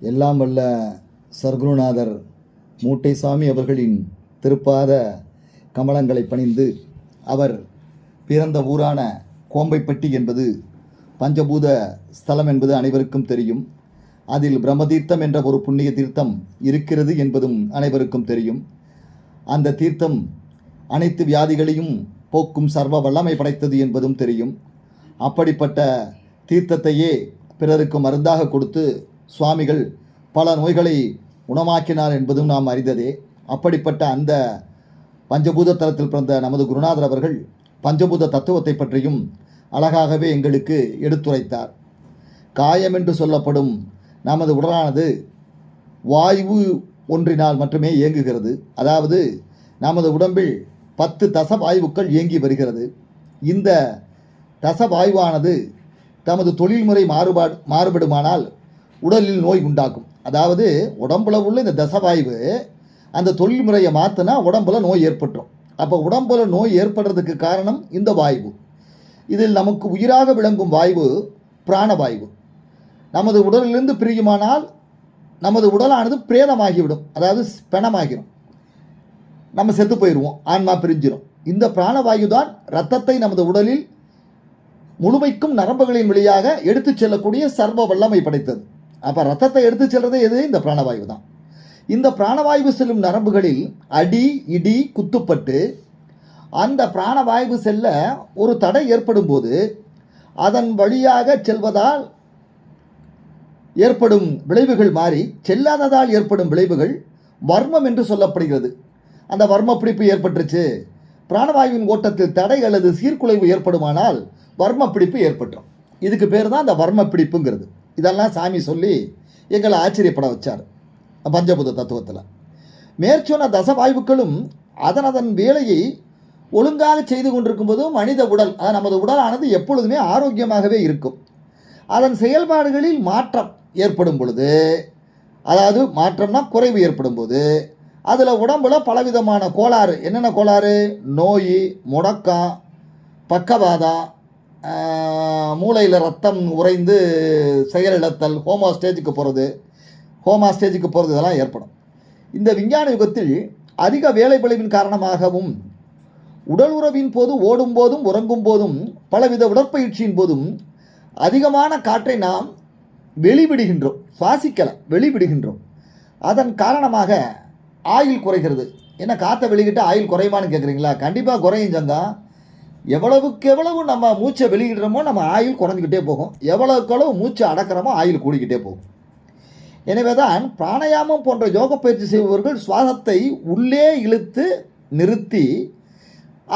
எல்லாம் வல்ல சர்க்குருநாதர் மூட்டைசாமி அவர்களின் திருப்பாத கமலங்களை பணிந்து அவர் பிறந்த ஊரான கோம்பைப்பட்டி என்பது பஞ்சபூத ஸ்தலம் என்பது அனைவருக்கும் தெரியும். அதில் பிரம்மதீர்த்தம் என்ற ஒரு புண்ணிய தீர்த்தம் இருக்கிறது என்பதும் அனைவருக்கும் தெரியும். அந்த தீர்த்தம் அனைத்து வியாதிகளையும் போக்கும் சர்வ வல்லமை படைத்தது என்பதும் தெரியும். அப்படிப்பட்ட தீர்த்தத்தையே பிறருக்கு மருந்தாக கொடுத்து சுவாமிகள் பல நோய்களை குணமாக்கினார் என்பதும் நாம் அறிந்ததே. அப்படிப்பட்ட அந்த பஞ்சபூத தலத்தில் பிறந்த நமது குருநாதர் அவர்கள் பஞ்சபூத தத்துவத்தை பற்றியும் அழகாகவே எங்களுக்கு எடுத்துரைத்தார். காயம் என்று சொல்லப்படும் நமது உடலானது வாயு ஒன்றினால் மட்டுமே இயங்குகிறது. அதாவது நமது உடம்பில் பத்து தச வாயுக்கள் இயங்கி வருகிறது. இந்த தச வாயுவானது தமது தொழில்முறை மாறுபாடு மாறுபடுமானால் உடலில் நோய் உண்டாக்கும். அதாவது உடம்புல உள்ள இந்த தசவாய்வு அந்த தொழில்முறையை மாற்றினா உடம்புல நோய் ஏற்பட்டுரும். அப்போ உடம்புல நோய் ஏற்படுறதுக்கு காரணம் இந்த வாய்வு. இதில் நமக்கு உயிராக விளங்கும் வாய்வு பிராணவாய்வு நமது உடலிலிருந்து பிரியுமானால் நமது உடலானது பிரேதமாகிவிடும். அதாவது பிணமாகிடும் நம்ம செத்து போயிடுவோம் ஆன்மா பிரிஞ்சிடும் இந்த பிராணவாயு தான் ரத்தத்தை நமது உடலில் முழுமைக்கும் நரம்புகளின் வழியாக எடுத்துச் செல்லக்கூடிய சர்வ வல்லமை படைத்தது. அப்போ ரத்தத்தை எடுத்து செல்வது எது? இந்த பிராணவாயு தான். இந்த பிராணவாயு செல்லும் நரம்புகளில் அடி இடி குத்துப்பட்டு அந்த பிராணவாயு செல்ல ஒரு தடை ஏற்படும் போது அதன் வழியாக செல்வதால் ஏற்படும் விளைவுகள் மாறி செல்லாததால் ஏற்படும் விளைவுகள் வர்மம் என்று சொல்லப்படுகிறது. அந்த வர்ம பிடிப்பு ஏற்பட்டுருச்சு. பிராணவாயுவின் ஓட்டத்தில் தடை அல்லது சீர்குலைவு ஏற்படுமானால் வர்ம பிடிப்பு ஏற்பட்டுரும். இதுக்கு பேர் தான் அந்த வர்ம பிடிப்புங்கிறது இதெல்லாம் சாமி சொல்லி எங்களை ஆச்சரியப்பட வச்சார். பஞ்சபூத தத்துவத்தில். மேற்சொன்ன தசவாய்வுகளும் அதன் அதன் வேலையை ஒழுங்காக செய்து கொண்டிருக்கும்போது மனித உடல் அது நமது உடலானது எப்பொழுதுமே ஆரோக்கியமாகவே இருக்கும். அதன் செயல்பாடுகளில் மாற்றம் ஏற்படும் பொழுது அதாவது மாற்றம்னா குறைவு ஏற்படும் போது அதில் உடம்புல பலவிதமான கோளாறு என்னென்ன கோளாறு? நோய் முடக்கம் பக்கவாதம் மூளையில் ரத்தம் உறைந்து செயலிழத்தல் ஹோமா ஸ்டேஜுக்கு போகிறது ஹோமா ஸ்டேஜுக்கு போகிறது இதெல்லாம் ஏற்படும். இந்த விஞ்ஞான யுகத்தில் அதிக வேலைப்பளிவின் காரணமாகவும் உடல் உறவின் போது ஓடும் போதும் உறங்கும் போதும் பலவித உடற்பயிற்சியின் போதும் அதிகமான காற்றை நாம் வெளிவிடுகின்றோம் சுவாசிக்கலை வெளிவிடுகின்றோம். அதன் காரணமாக ஆயுள் குறைகிறது. என்ன காற்றை வெளியிட்டு ஆயுள் குறையுமான்னு கேட்குறீங்களா கண்டிப்பாக குறையும் சங்கம் எவ்வளவுக்கு எவ்வளவு நம்ம மூச்சை வெளியிடுறோமோ நம்ம ஆயுள் குறைஞ்சிக்கிட்டே போகும். எவ்வளவுக்கு எவ்வளவு மூச்சை அடக்கிறோமோ ஆயுள் கூடிக்கிட்டே போகும். எனவே தான் பிராணாயாமம் போன்ற யோக பயிற்சி செய்பவர்கள் சுவாசத்தை உள்ளே இழுத்து நிறுத்தி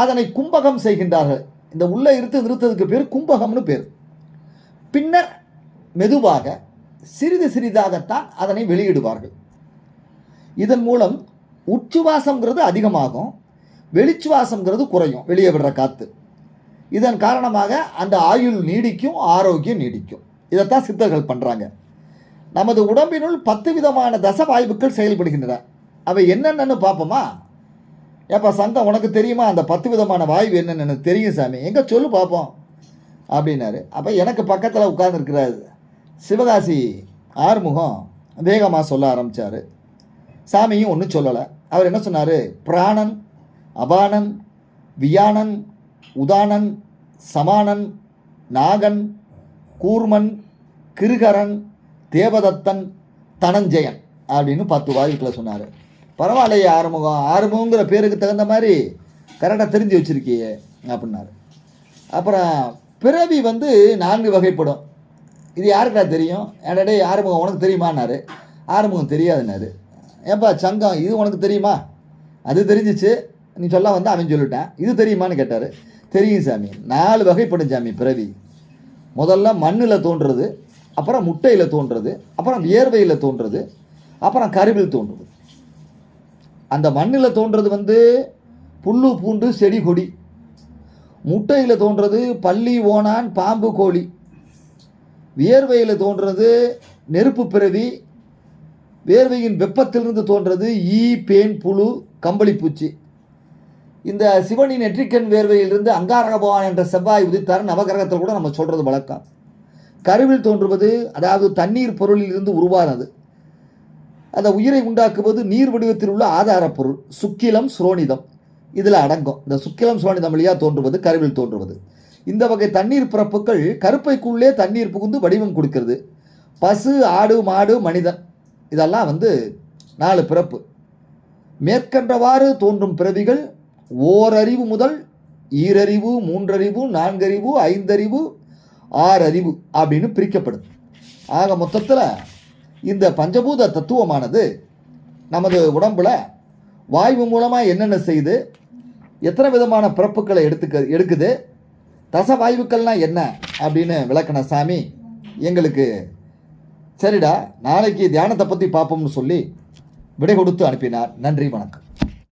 அதனை கும்பகம் செய்கின்றார்கள். இந்த உள்ளே இழுத்து நிறுத்ததுக்கு பேர் கும்பகம்னு பேர். பின்னர் மெதுவாக சிறிது சிறிதாகத்தான் அதனை வெளியிடுவார்கள். இதன் மூலம் உச்சுவாசங்கிறது அதிகமாகும். வெளிச்சுவாசம்ங்கிறது குறையும் வெளியே விடுற காற்று இதன் காரணமாக அந்த ஆயுள் நீடிக்கும் ஆரோக்கியம் நீடிக்கும். இதைத்தான் சித்தர்கள் பண்ணுறாங்க நமது உடம்பினுள் பத்து விதமான தசவாய்வுக்கள் செயல்படுகின்றன. அவை என்னென்னு பார்ப்போமா? ஏப்பா சங்கம் உனக்கு தெரியுமா அந்த பத்து விதமான வாய்வு என்னென்னு தெரியும் சாமி. எங்கே சொல்லு பார்ப்போம். அப்படின்னாரு. அப்போ எனக்கு பக்கத்தில் உட்கார்ந்துருக்கிற சிவகாசி ஆறுமுகம் வேகமாக சொல்ல ஆரம்பித்தார் சாமியும் ஒன்றும் சொல்லலை. அவர் என்ன சொன்னார்? பிராணன் அபானன் வியானன் உதானன் சமானன் நாகன் கூர்மன் கிருகரன் தேவதத்தன் தனஞ்சயன் அப்படின்னு பத்து வாயுக்களை சொன்னார். பரவாயில்லையே ஆறுமுகம். ஆறுமுகங்கிற பேருக்கு தகுந்த மாதிரி கரெக்டாக தெரிஞ்சு வச்சுருக்கியே அப்படின்னாரு. அப்புறம் பிறவி வந்து நான்கு வகைப்படும். இது யாருக்கா தெரியும்? என்னடே ஆறுமுகம் உனக்கு தெரியுமான்னாரு. ஆறுமுகம் தெரியாதுன்னாரு. ஏப்பா சங்கம் இது உனக்கு தெரியுமா? அது தெரிஞ்சிச்சு. நீ சொல்ல வந்து அவன் சொல்லிட்டேன். இது தெரியுமான்னு கேட்டார். தெரியும் சாமி. நாலு வகைப்படும் சாமி பிறவி. முதல்ல மண்ணில் தோன்றுறது அப்புறம் முட்டையில் தோன்றுறது அப்புறம் வியர்வையில் தோன்றுறது அப்புறம் கருவில் தோன்றுறது. அந்த மண்ணில் தோன்றது வந்து புல்லு பூண்டு செடி கொடி. முட்டையில் தோன்றது பள்ளி ஓணான் பாம்பு கோழி. வியர்வையில் தோன்றது நெருப்பு பிறவி. வேர்வையின் வெப்பத்திலிருந்து தோன்றது ஈ பேன் புழு கம்பளி பூச்சி. இந்த சிவனின் நெற்றிக்கண் வேர்வையிலிருந்து அங்காரக பவான் என்ற செவ்வாய் உதித்தார். நவகிரகத்தில் கூட நம்ம சொல்கிறது வழக்கம். கருவில் தோன்றுவது அதாவது தண்ணீர் பொருளில் இருந்து உருவானது. அந்த உயிரை உண்டாக்குவது நீர் வடிவத்தில் உள்ள ஆதாரப் பொருள் சுக்கிலம் சுரோனிதம். இதில் அடங்கும். இந்த சுக்கிலம் சுரோனிதம் வழியாக தோன்றுவது கருவில் தோன்றுவது. இந்த வகை தண்ணீர் பிறப்புகள் கருப்பைக்குள்ளே தண்ணீர் புகுந்து வடிவம் கொடுக்கிறது. பசு ஆடு மாடு மனிதன். இதெல்லாம் வந்து நாலு பிறப்பு. மேற்கண்டவாறு தோன்றும் பிறவிகள் ஓரறிவு முதல் ஈரறிவு மூன்றறிவு நான்கறிவு ஐந்தறிவு ஆறறிவு அப்படின்னு பிரிக்கப்படுது. ஆக மொத்தத்தில் இந்த பஞ்சபூத தத்துவமானது நமது உடம்பில் வாய்வு மூலமாக என்னென்ன செய்து எத்தனை விதமான பிறப்புகளை எடுத்துக்க எடுக்குது தசவாயுக்கள்லாம் என்ன அப்படின்னு விளக்கின சாமி எங்களுக்கு சரிடா நாளைக்கு தியானத்தை பற்றி பார்ப்போம்னு சொல்லி விடை கொடுத்து அனுப்பினார். நன்றி வணக்கம்.